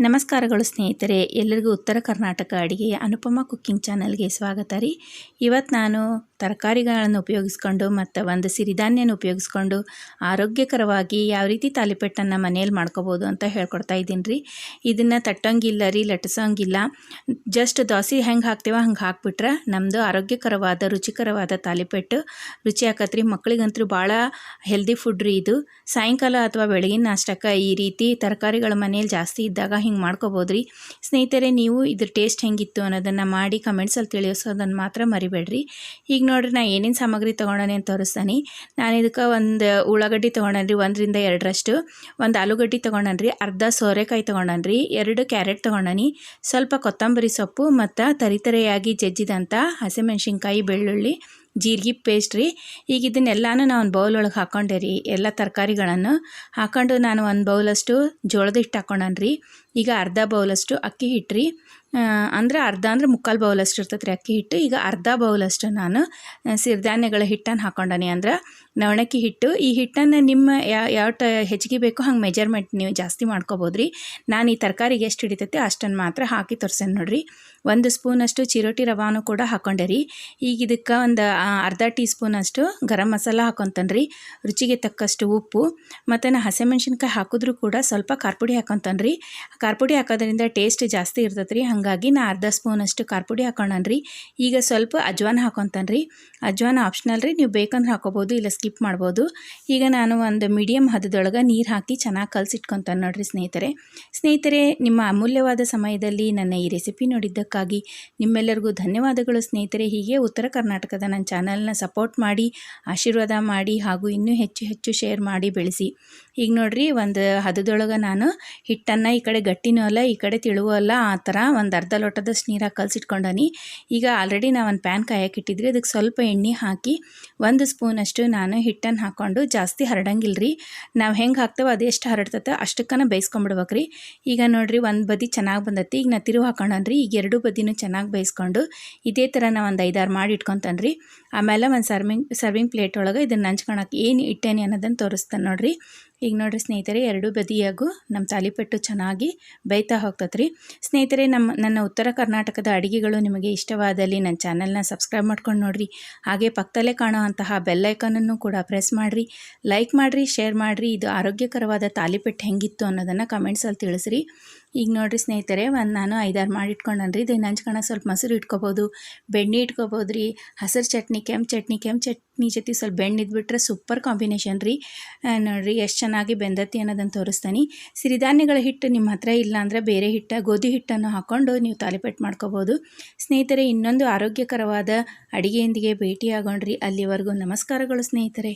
ನಮಸ್ಕಾರಗಳು ಸ್ನೇಹಿತರೆ ಎಲ್ಲರಿಗೂ ಉತ್ತರ ಕರ್ನಾಟಕ ಅಡುಗೆಯ ಅನುಪಮ ಕುಕ್ಕಿಂಗ್ ಚಾನಲ್ಗೆ ಸ್ವಾಗತ ರೀ. ಇವತ್ತು ನಾನು ತರಕಾರಿಗಳನ್ನು ಉಪಯೋಗಿಸ್ಕೊಂಡು ಮತ್ತು ಒಂದು ಸಿರಿಧಾನ್ಯನ ಉಪಯೋಗಿಸ್ಕೊಂಡು ಆರೋಗ್ಯಕರವಾಗಿ ಯಾವ ರೀತಿ ತಾಲಿಪೆಟ್ಟನ್ನು ಮನೆಯಲ್ಲಿ ಮಾಡ್ಕೋಬೋದು ಅಂತ ಹೇಳ್ಕೊಡ್ತಾ ಇದ್ದೀನಿ ರೀ. ಇದನ್ನು ತಟ್ಟಂಗಿಲ್ಲ ರೀ ಲಟ್ಸೋಂಗಿಲ್ಲ ಜಸ್ಟ್ ದೋಸೆ ಹೆಂಗೆ ಹಾಕ್ತೀವೋ ಹಂಗೆ ಹಾಕ್ಬಿಟ್ರೆ ನಮ್ಮದು ಆರೋಗ್ಯಕರವಾದ, ರುಚಿಕರವಾದ ತಾಲಿಪೆಟ್ಟು ರುಚಿ ಹಾಕತ್ರಿ ಮಕ್ಕಳಿಗಂತೂ ಭಾಳ ಹೆಲ್ದಿ ಫುಡ್ ರೀ ಇದು. ಸಾಯಂಕಾಲ ಅಥವಾ ಬೆಳಗಿನ ನಾಷ್ಟಕ್ಕೆ ಈ ರೀತಿ ತರಕಾರಿಗಳು ಮನೇಲಿ ಜಾಸ್ತಿ ಇದ್ದಾಗ ಹಿಂಗೆ ಮಾಡ್ಕೋಬೋದು ರೀ. ಸ್ನೇಹಿತರೆ, ನೀವು ಇದ್ರ ಟೇಸ್ಟ್ ಹೆಂಗಿತ್ತು ಅನ್ನೋದನ್ನು ಮಾಡಿ ಕಮೆಂಟ್ಸಲ್ಲಿ ತಿಳಿಸೋದನ್ನು ಮಾತ್ರ ಮರಿಬೇಡ್ರಿ. ಈಗ ನೋಡ್ರಿ, ನಾ ಏನೇನು ಸಾಮಗ್ರಿ ತೊಗೊಂಡನೆ ಅಂತ ತೋರಿಸ್ತಾನೆ. ನಾನು ಇದಕ್ಕೆ ಒಂದು ಉಳ್ಳಾಗಡ್ಡಿ ತೊಗೊಂಡನ್ರಿ, ಒಂದರಿಂದ ಎರಡರಷ್ಟು. ಒಂದು ಆಲೂಗಡ್ಡೆ ತೊಗೊಂಡನ್ರಿ, ಅರ್ಧ ಸೋರೆಕಾಯಿ ತೊಗೊಂಡನ್ರಿ, ಎರಡು ಕ್ಯಾರೆಟ್ ತೊಗೊಂಡನಿ. ಸ್ವಲ್ಪ ಕೊತ್ತಂಬರಿ ಸೊಪ್ಪು ಮತ್ತು ತರಿತರೆಯಾಗಿ ಜಜ್ಜಿದಂಥ ಹಸಿಮೆಣ್ಸಿನ್ಕಾಯಿ, ಬೆಳ್ಳುಳ್ಳಿ, ಜೀರಿಗೆ ಪೇಸ್ಟ್ ರೀ. ಈಗ ಇದನ್ನೆಲ್ಲನೂ ನಾನು ಒಂದು ಬೌಲ್ ಒಳಗೆ ಹಾಕ್ಕೊಂಡೆ ರೀ, ಎಲ್ಲ ತರಕಾರಿಗಳನ್ನು. ಹಾಕೊಂಡು ನಾನು ಒಂದು ಬೌಲಷ್ಟು ಜೋಳದ ಹಿಟ್ಟು ಹಾಕ್ಕೊಂಡನ್ರಿ ಈಗ ಅರ್ಧ ಬೌಲಷ್ಟು ಅಕ್ಕಿ ಹಿಟ್ಟು ರೀ. ಅಂದ್ರೆ ಅರ್ಧ ಅಂದರೆ ಮುಕ್ಕಾಲು ಬೌಲಷ್ಟು ಇರ್ತೈತೆ ರೀ ಅಕ್ಕಿ ಹಿಟ್ಟು. ಈಗ ಅರ್ಧ ಬೌಲಷ್ಟು ನಾನು ಸಿರಿಧಾನ್ಯಗಳ ಹಿಟ್ಟನ್ನು ಹಾಕೊಂಡನಿ ಅಂದ್ರೆ ನವಣಕ್ಕಿ ಹಿಟ್ಟು. ಈ ಹಿಟ್ಟನ್ನು ನಿಮ್ಮ ಯಾವ ಟ ಹೆಚ್ಚಿಗೆ ಬೇಕೋ ಹಂಗೆ ಮೆಜರ್ಮೆಂಟ್ ನೀವು ಜಾಸ್ತಿ ಮಾಡ್ಕೋಬೋದು ರೀ. ನಾನು ಈ ತರಕಾರಿಗೆ ಎಷ್ಟು ಹಿಡಿತೈತೆ ಅಷ್ಟನ್ನು ಮಾತ್ರ ಹಾಕಿ ತೋರ್ಸೇನೆ ನೋಡಿರಿ. ಒಂದು ಸ್ಪೂನಷ್ಟು ಚಿರೋಟಿ ರವಾನು ಕೂಡ ಹಾಕೊಂಡೆ ರೀ. ಈಗ ಇದಕ್ಕೆ ಒಂದು ಅರ್ಧ ಟೀ ಸ್ಪೂನಷ್ಟು ಗರಂ ಮಸಾಲ ಹಾಕೊತಾನೆ ರೀ. ರುಚಿಗೆ ತಕ್ಕಷ್ಟು ಉಪ್ಪು, ಮತ್ತು ನಾ ಹಸಿಮೆಣ್ಸಿನ್ಕಾಯಿ ಹಾಕಿದ್ರೂ ಕೂಡ ಸ್ವಲ್ಪ ಖಾರಪುಡಿ ಹಾಕೊತಾನೆ ರೀ. ಖಾರಪುಡಿ ಹಾಕೋದ್ರಿಂದ ಟೇಸ್ಟ್ ಜಾಸ್ತಿ ಇರ್ತೈತೆ ರೀ. ಹಾಗಾಗಿ ನಾ ಅರ್ಧ ಸ್ಪೂನಷ್ಟು ಖಾರ ಪುಡಿ ಹಾಕೊಂಡನ್ರಿ ಈಗ ಸ್ವಲ್ಪ ಅಜ್ವಾನ ಹಾಕೊತಾನ್ರಿ ಅಜ್ವಾನ ಆಪ್ಷನಲ್ ರೀ. ನೀವು ಬೇಕಂದ್ರೆ ಹಾಕೋಬೋದು, ಇಲ್ಲ ಸ್ಕಿಪ್ ಮಾಡ್ಬೋದು. ಈಗ ನಾನು ಒಂದು ಮೀಡಿಯಮ್ ಹದದೊಳಗೆ ನೀರು ಹಾಕಿ ಚೆನ್ನಾಗಿ ಕಲಸಿಟ್ಕೊತಾನೆ ನೋಡಿರಿ ಸ್ನೇಹಿತರೆ. ಸ್ನೇಹಿತರೆ, ನಿಮ್ಮ ಅಮೂಲ್ಯವಾದ ಸಮಯದಲ್ಲಿ ನನ್ನ ಈ ರೆಸಿಪಿ ನೋಡಿದ್ದಕ್ಕಾಗಿ ನಿಮ್ಮೆಲ್ಲರಿಗೂ ಧನ್ಯವಾದಗಳು ಸ್ನೇಹಿತರೆ. ಹೀಗೆ ಉತ್ತರ ಕರ್ನಾಟಕದ ನನ್ನ ಚಾನಲ್ನ ಸಪೋರ್ಟ್ ಮಾಡಿ, ಆಶೀರ್ವಾದ ಮಾಡಿ ಹಾಗೂ ಇನ್ನೂ ಹೆಚ್ಚು ಹೆಚ್ಚು ಶೇರ್ ಮಾಡಿ ಬೆಳೆಸಿ. ಈಗ ನೋಡ್ರಿ, ಒಂದು ಹದದೊಳಗೆ ನಾನು ಹಿಟ್ಟನ್ನು ಈ ಕಡೆ ಗಟ್ಟಿನೂ ಅಲ್ಲ, ಈ ಕಡೆ ತಿಳುವೂ ಅಲ್ಲ, ಆ ಥರ ಒಂದು ಅರ್ಧ ಲೋಟದಷ್ಟು ನೀರಾಗಿ ಕಲಸಿಟ್ಕೊಂಡನಿ. ಈಗ ಆಲ್ರೆಡಿ ನಾವು ಒಂದು ಪ್ಯಾನ್ ಕಾಯಕ್ಕಿಟ್ಟಿದ್ರಿ ಅದಕ್ಕೆ ಸ್ವಲ್ಪ ಎಣ್ಣೆ ಹಾಕಿ ಒಂದು ಸ್ಪೂನಷ್ಟು ನಾನು ಹಿಟ್ಟನ್ನು ಹಾಕ್ಕೊಂಡು ಜಾಸ್ತಿ ಹರಡಂಗಿಲ್ಲ ರೀ ನಾವು ಹೆಂಗೆ ಹಾಕ್ತೇವೆ ಎಷ್ಟು ಹರಡ್ತೈತೆ, ಅಷ್ಟಕ್ಕನ ಬೇಯಿಸ್ಕೊಂಬಿಡ್ಬೇಕು ರೀ ಈಗ ನೋಡಿರಿ ಒಂದು ಬದಿ ಚೆನ್ನಾಗಿ ಬಂದೈತಿ. ಈಗ ನಾ ತಿರುವು ಹಾಕೊಂಡನ್ರಿ. ಈಗ ಎರಡು ಬದಿನೂ ಚೆನ್ನಾಗಿ ಬೇಯಿಸ್ಕೊಂಡು ಇದೇ ಥರ ನಾವು ಒಂದು ಐದಾರು ಮಾಡಿ ಇಟ್ಕೊತಾನೆ ರೀ ಆಮೇಲೆ ಒಂದು ಸರ್ವಿಂಗ್ ಸರ್ವಿಂಗ್ ಪ್ಲೇಟ್ ಒಳಗೆ ಇದನ್ನು ನಂಚ್ಕೊಳಕ್ಕೆ ಏನು ಇಟ್ಟೇನೆ ಅನ್ನೋದನ್ನು ತೋರಿಸ್ತಾನೆ ನೋಡಿರಿ. ಈಗ ನೋಡಿರಿ ಸ್ನೇಹಿತರೆ, ಎರಡೂ ಬದಿಯಾಗೂ ನಮ್ಮ ತಾಲಿಪೆಟ್ಟು ಚೆನ್ನಾಗಿ ಬೇಯ್ತಾ ರೀ ಸ್ನೇಹಿತರೆ ನಮ್ಮ ನನ್ನ ಉತ್ತರ ಕರ್ನಾಟಕದ ಅಡುಗೆಗಳು ನಿಮಗೆ ಇಷ್ಟವಾದಲ್ಲಿ ನನ್ನ ಚಾನಲ್ನ ಸಬ್ಸ್ಕ್ರೈಬ್ ಮಾಡ್ಕೊಂಡು ನೋಡಿರಿ. ಹಾಗೆ ಪಕ್ಕದಲ್ಲೇ ಕಾಣೋ ಅಂತಹ ಬೆಲ್ಲೈಕನನ್ನು ಕೂಡ ಪ್ರೆಸ್ ಮಾಡಿರಿ. ಲೈಕ್ ಮಾಡಿರಿ, ಶೇರ್ ಮಾಡಿರಿ. ಇದು ಆರೋಗ್ಯಕರವಾದ ತಾಲಿಪೆಟ್ಟು ಹೆಂಗಿತ್ತು ಅನ್ನೋದನ್ನು ಕಮೆಂಟ್ಸಲ್ಲಿ ತಿಳಿಸ್ರಿ. ಈಗ ನೋಡಿರಿ ಸ್ನೇಹಿತರೆ, ಒಂದು ನಾನು ಐದಾರು ಮಾಡಿ ಇಟ್ಕೊಂಡನ್ರಿ. ಇದು ನಂಚ್ಕೊಳ ಸ್ವಲ್ಪ ಮೊಸರು ಇಟ್ಕೊಬೋದು, ಬೆಣ್ಣೆ ಇಟ್ಕೊಬೋದು ರೀ ಹಸಿರು ಚಟ್ನಿ, ಕೆಂಪು ಚಟ್ನಿ ಕೆಂಪು ಚಟ್ನಿ ಜೊತೆ ಸ್ವಲ್ಪ ಬೆಣ್ಣೆ ಇದ್ಬಿಟ್ರೆ ಸೂಪರ್ ಕಾಂಬಿನೇಷನ್ ರೀ. ನೋಡಿರಿ ಎಷ್ಟು ಚೆನ್ನಾಗಿ ಬೆಂದತಿ ಅನ್ನೋದನ್ನು ತೋರಿಸ್ತೀನಿ. ಸಿರಿಧಾನ್ಯಗಳ ಹಿಟ್ಟು ನಿಮ್ಮ ಹತ್ರ ಇಲ್ಲ ಅಂದರೆ ಬೇರೆ ಹಿಟ್ಟ, ಗೋಧಿ ಹಿಟ್ಟನ್ನು ಹಾಕ್ಕೊಂಡು ನೀವು ತಾಲಿಪೆಟ್ ಮಾಡ್ಕೋಬೋದು. ಸ್ನೇಹಿತರೆ, ಇನ್ನೊಂದು ಆರೋಗ್ಯಕರವಾದ ಅಡುಗೆಯೊಂದಿಗೆ ಭೇಟಿಯಾಗೋಣ್ರಿ. ಅಲ್ಲಿವರೆಗೂ ನಮಸ್ಕಾರಗಳು ಸ್ನೇಹಿತರೆ.